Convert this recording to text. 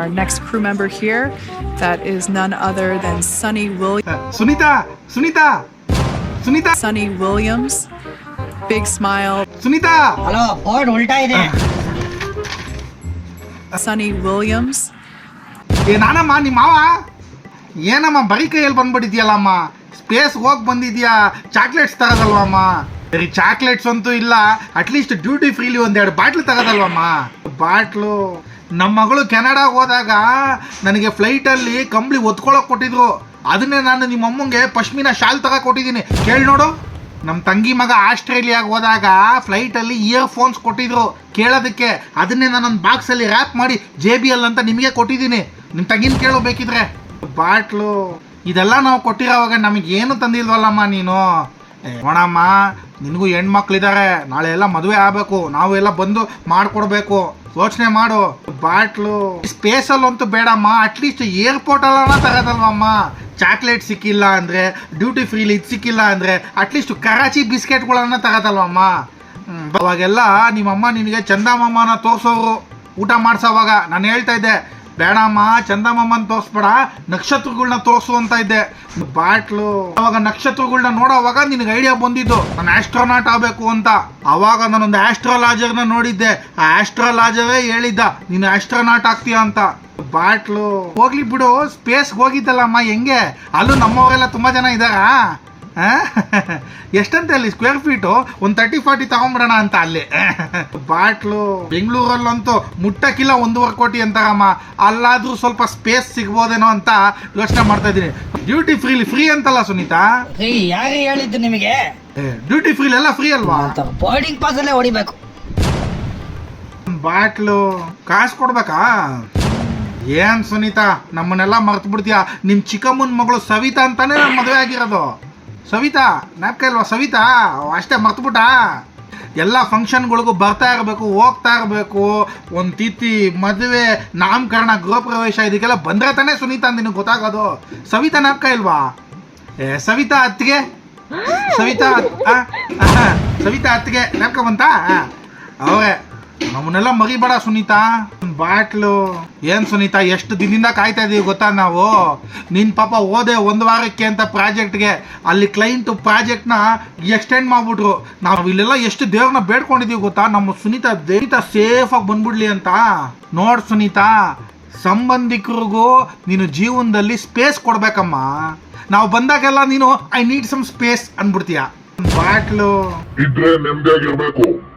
Our next crew member here, that is none other than Sunny Williams. Sunita Sunita Sunita Sunny Williams, big smile. Sunita hello board ಉಲ್ಟಾ ಇದೆ. Sunny Williams, ಏ ನಾನಮ್ಮ ನಿಮ್ಮ ಮಾವ? ಏನಮ್ಮ ಬರೀ ಕೈಯಲ್ಲಿ ಬಂದ್ಬಿಟ್ಟಿದ್ಯಲ್ಲಮ್ಮ? ಸ್ಪೇಸ್ ಹೋಗಿ ಬಂದಿದ್ಯಾ? ಚಾಕ್ಲೇಟ್ಸ್ ತಗೋದಲ್ವಮ್ಮ ಬರೀ ಚಾಕ್ಲೇಟ್ಸ್ ಅಂತೂ ಇಲ್ಲ ಅಟ್ಲೀಸ್ಟ್ ಡ್ಯೂಟಿ ಫ್ರೀಲಿ ಒಂದೆರಡು ಬಾಟ್ಲು ತಗೋದಲ್ವಮ್ಮ ಬಾಟ್ಲು. ನಮ್ಮ ಮಗಳು ಕೆನಡಾಗೆ ಹೋದಾಗ ನನಗೆ ಫ್ಲೈಟಲ್ಲಿ ಕಂಬಳಿ ಒತ್ಕೊಳ್ಳೋಕೆ ಕೊಟ್ಟಿದ್ರು. ಅದನ್ನೇ ನಾನು ನಿಮ್ಮ ಅಮ್ಮಂಗೆ ಪಶ್ಮಿನ ಶಾಲ್ ತಗ ಕೊಟ್ಟಿದ್ದೀನಿ. ಕೇಳಿ ನೋಡು. ನಮ್ಮ ತಂಗಿ ಮಗ ಆಸ್ಟ್ರೇಲಿಯಾಗೆ ಹೋದಾಗ ಫ್ಲೈಟಲ್ಲಿ ಇಯರ್ ಫೋನ್ಸ್ ಕೊಟ್ಟಿದ್ರು. ಕೇಳೋದಕ್ಕೆ. ಅದನ್ನೇ ನಾನೊಂದು ಬಾಕ್ಸಲ್ಲಿ ರ್ಯಾಪ್ ಮಾಡಿ ಜೆ ಬಿ ಎಲ್ ಅಂತ ನಿಮಗೆ ಕೊಟ್ಟಿದ್ದೀನಿ. ನಿಮ್ಮ ತಂಗಿನ ಕೇಳಬೇಕಿದ್ರೆ ಬಾಟ್ಲು. ಇದೆಲ್ಲ ನಾವು ಕೊಟ್ಟಿರೋವಾಗ ನಮಗೇನು ತಂದಿಲ್ವಲ್ಲಮ್ಮ ನೀನು? ನೋಡಮ್ಮ ನಿನಗೂ ಹೆಣ್ಮಕ್ಳಿದ್ದಾರೆ ನಾಳೆ ಎಲ್ಲ ಮದುವೆ ಆಗಬೇಕು, ನಾವು ಎಲ್ಲ ಬಂದು ಮಾಡಿಕೊಡ್ಬೇಕು. ಯೋಚನೆ ಮಾಡು. ಬಾಟ್ಲು ಸ್ಪೇಸಲ್ಲಂತೂ ಬೇಡಮ್ಮ ಅಟ್ಲೀಸ್ಟ್ ಏರ್ಪೋರ್ಟಲ್ಲ ತಗೋದಲ್ವಮ್ಮ ಚಾಕ್ಲೇಟ್ ಸಿಕ್ಕಿಲ್ಲ ಅಂದರೆ ಡ್ಯೂಟಿ ಫ್ರೀಲಿ ಇದು ಸಿಕ್ಕಿಲ್ಲ ಅಂದರೆ ಅಟ್ಲೀಸ್ಟ್ ಕರಾಚಿ ಬಿಸ್ಕೆಟ್ಗಳನ್ನು ತಗೋದಲ್ವಮ್ಮ ಅವಾಗೆಲ್ಲ ನಿಮ್ಮಮ್ಮ ನಿನಗೆ ಚಂದಮ್ಮನ ತೋರ್ಸೋರು ಊಟ ಮಾಡ್ಸೋವಾಗ. ನಾನು ಹೇಳ್ತಾ ಇದ್ದೆ ಬೇಡಮ್ಮ ಚಂದಮ್ಮನ ತೋರಿಸ್ಬೇಡ ನಕ್ಷತ್ರಗಳನ್ನ ತೋರಿಸು ಅಂತ ಇದ್ದೆ. ಬಾಟ್ಲು, ಅವಾಗ ನಕ್ಷತ್ರಗಳನ್ನ ನೋಡೋವಾಗ ನಿನಗೆ ಐಡಿಯಾ ಬಂದಿದ್ದು. ನಾನು ಆಸ್ಟ್ರೋನಾಟ್ ಆಗಬೇಕು ಅಂತ. ಅವಾಗ ನಾನೊಂದು ಆಸ್ಟ್ರಾಲಾಜರ್ನ ನೋಡಿದ್ದೆ. ಆ ಆಸ್ಟ್ರಾಲಾಜರೇ ಹೇಳಿದ್ದ, ನೀನು ಆಸ್ಟ್ರೋನಾಟ್ ಆಗ್ತೀಯ ಅಂತ. ಬಾಟ್ಲು, ಹೋಗ್ಲಿ ಬಿಡು ಸ್ಪೇಸ್ಗೆ ಹೋಗಿದ್ದಲ್ಲಮ್ಮ, ಹೆಂಗೆ? ಅಲ್ಲೂ ನಮ್ಮವರೆಲ್ಲ ತುಂಬ ಜನ ಇದ್ದಾರಾ? ಎಷ್ಟಂತೆ ಅಲ್ಲಿ ಸ್ಕ್ವೇರ್ ಫೀಟು ಒಂದು ತರ್ಟಿ ಫಾರ್ಟಿ ತಗೊಂಬಿಡೋಣ ಅಂತ ಅಲ್ಲಿ. ಬಾಟ್ಲು ಬೆಂಗಳೂರಲ್ಲಂತೂ ಮುಟ್ಟಕ್ಕಿಲ್ಲ ಒಂದೂವರೆ ಕೋಟಿ ಅಂತಾರಮ್ಮ ಅಲ್ಲಾದ್ರೂ ಸ್ವಲ್ಪ ಸ್ಪೇಸ್ ಸಿಗ್ಬೋದೇನೋ ಅಂತ ಯೋಚನೆ ಮಾಡ್ತಾ ಇದ್ದೀನಿ. ಡ್ಯೂಟಿ ಫ್ರೀಲಿ ಫ್ರೀ ಅಂತಲ್ಲ ಸುನೀತಾ? ಏ ಯಾರು ಹೇಳಿದ್ದು ನಿಮಗೆ? ಡ್ಯೂಟಿ ಫ್ರೀಲಿ ಎಲ್ಲ ಫ್ರೀ ಅಲ್ವಾ? ಅಂತ ಬೋರ್ಡಿಂಗ್ ಪಾಸ್ ಅಲ್ಲೇ ಹೊಡಿಬೇಕು. ಬಾಟ್ಲು ಕಾಸು ಕೊಡ್ಬೇಕಾ? ಏನ್ ಸುನೀತಾ ನಮ್ಮನ್ನೆಲ್ಲ ಮರ್ತು ಬಿಡ್ತೀಯಾ ನಿಮ್ ಚಿಕ್ಕಮ್ಮನ ಮಗಳು ಸವಿತಾ ಅಂತಾನೆ ಮದುವೆ ಆಗಿರೋದು. ಸವಿತಾ ನಾಪ್ಕ ಇಲ್ವಾ? ಸವಿತಾ ಅವ್ ಅಷ್ಟೇ ಮರ್ತ್ಬಿಟ್ಟ. ಎಲ್ಲ ಫಂಕ್ಷನ್ಗಳಿಗೂ ಬರ್ತಾ ಇರಬೇಕು ಹೋಗ್ತಾ ಇರಬೇಕು. ಒಂದು ತಿಥಿ ಮದುವೆ ನಾಮಕರಣ ಗೃಹ ಪ್ರವೇಶ ಇದಕ್ಕೆಲ್ಲ ಬಂದ್ರೆ ತಾನೇ ಸುನೀತಾ ನಿನಗೆ ಗೊತ್ತಾಗೋದು. ಸವಿತಾ ನಾಪ್ಕ ಇಲ್ವಾ? ಏ ಸವಿತಾ ಅತ್ತಿಗೆ? ಸವಿತಾ ಸವಿತಾ ಅತ್ತಿಗೆ ನಾಪ್ಕ ಬಂತಾ? ಅವರೇ. ನಮ್ಮನ್ನೆಲ್ಲ ಮರಿಬೇಡ ಸುನೀತಾ. ಬಾಟ್ಲು. ಏನ್ ಸುನೀತಾ, ಎಷ್ಟು ದಿನದಿಂದ ಕಾಯ್ತಾ ಇದೀವಿ ಗೊತ್ತಾ ನಾವು? ನಿನ್ ಪಾಪ ಓದೆ ಒಂದು ವಾರಕ್ಕೆ ಅಂತ ಪ್ರಾಜೆಕ್ಟ್ಗೆ. ಅಲ್ಲಿ ಕ್ಲೈಂಟ್ ಪ್ರಾಜೆಕ್ಟ್ನ ಎಕ್ಸ್ಟೆಂಡ್ ಮಾಡ್ಬಿಟ್ರು. ನಾವು ಇಲ್ಲೆಲ್ಲ ಎಷ್ಟು ದೇವ್ರನ್ನ ಬೇಡ್ಕೊಂಡಿದೀವಿ ಗೊತ್ತಾ? ನಮ್ಮ ಸುನೀತಾ ದೇವಿತಾ ಸೇಫ್ ಆಗಿ ಬಂದ್ಬಿಡ್ಲಿ ಅಂತ. ನೋಡ್ ಸುನೀತಾ, ಸಂಬಂಧಿಕರಿಗೂ ನೀನು ಜೀವನದಲ್ಲಿ ಸ್ಪೇಸ್ ಕೊಡ್ಬೇಕಮ್ಮ. ನಾವು ಬಂದಾಗೆಲ್ಲ ನೀನು ಐ ನೀಡ್ ಸಮ್ ಸ್ಪೇಸ್ ಅನ್ಬಿಡ್ತೀಯ ಬಾಟ್ಲು. ಇದ್ರೆ ನೆಮ್ಮದಿಯಾಗಿರ್ಬೇಕು.